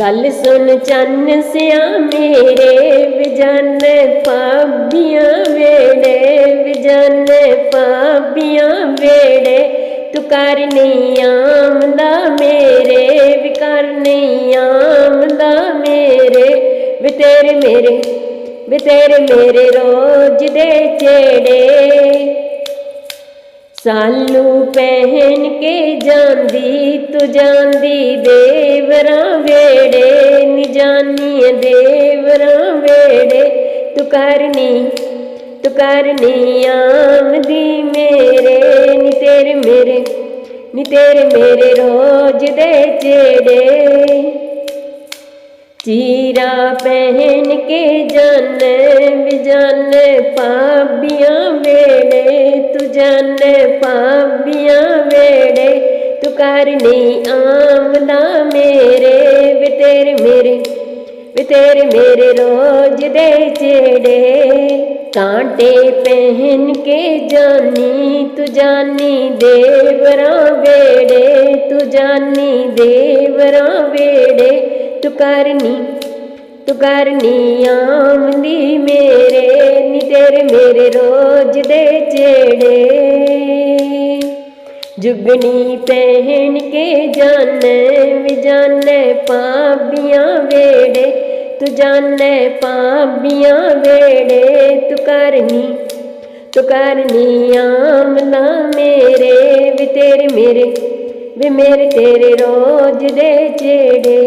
ਗੱਲ ਸੁਣ ਚੰਨ ਸਿਆ ਮੇਰੇ, ਵਿਜਨ ਪਾਬੀਆਂ ਵੇੜੇ, ਵਿਜਨ ਪਾਬੀਆਂ ਵੇੜੇ। ਤੂੰ ਕਰ ਨਹੀਂ ਆਮਦਾ ਮੇਰੇ, ਵੀ ਕਰ ਨਹੀਂ ਆਮਦਾ ਮੇਰੇ। ਵੀ ਤੇਰੇ ਮੇਰੇ, ਵੀ ਤੇਰੇ ਮੇਰੇ ਰੋਜ਼ ਦੇ ਚੇੜੇ। ਸਾਲੂ ਪਹਿਨ ਕੇ ਜਾਂਦੀ ਤੂੰ ਜਾਂਦੀ ਦੇਵਰਾਂ ਵੇੜੇ, ਨੀ ਜਾਨੀ ਦੇਵਰਾਂ ਵੇੜੇ। ਤੂੰ ਕਰਨੀ ਤੂੰ ਕਰਨੀ ਆਮਦੀ ਮੇਰੇ, ਨੀ ਤੇਰੇ ਮੇਰੇ, ਨੀ ਤੇਰੇ ਮੇਰੇ ਰੋਜ਼ ਦੇ ਜਿਹੜੇ ਚੀਰਾ ਪਹਿਨ ਕੇ ਜਨ ਵਿਜਨ ਪਾਬੀਆਂ ਵੇੜੇ, ਤੂੰ ਜਨ ਪਾਬੀਆਂ ਵੇੜੇ। ਕਰਨੀ ਆਮਦਾ ਮੇਰੇ, ਵੀ ਤੇਰੇ ਮੇਰੇ, ਵੀ ਤੇਰੇ ਮੇਰੇ ਰੋਜ਼ ਦੇ ਜਿਹੜੇ ਕਾਂਟੇ ਪਹਿਨ ਕੇ ਜਾਨੀ, ਤੂੰ ਜਾਨੀ ਦੇਵਰਾਂ ਵੇੜੇ, ਤੂੰ ਜਾਨੀ ਦੇਵਰਾਂ ਵੇੜੇ। ਤੂੰ ਕਰਨੀ ਤੂੰ ਕਰਨੀ ਆਮਦੀ ਮੇਰੇ, ਨੀ ਤੇਰੇ ਮੇਰੇ ਰੋਜ਼ ਦੇ ਜਿਹੜੇ ਜੁਗਨੀ ਪਹਿਨ ਕੇ ਜਨ ਵਿਜਨ ਪਾਬੀਆਂ ਵੇੜੇ। ਤੂੰ ਜਾਣੇ ਪਾਬੀਆਂ ਵੇੜੇ, ਤੂੰ ਕਰਨੀ ਤੂੰ ਕਰਨੀ ਆਮਨਾ ਮੇਰੇ, ਵੀ ਤੇਰੇ ਮੇਰੇ, ਵੀ ਮੇਰੇ ਤੇਰੇ ਰੋਜ਼ ਦੇ ਜਿਹੜੇ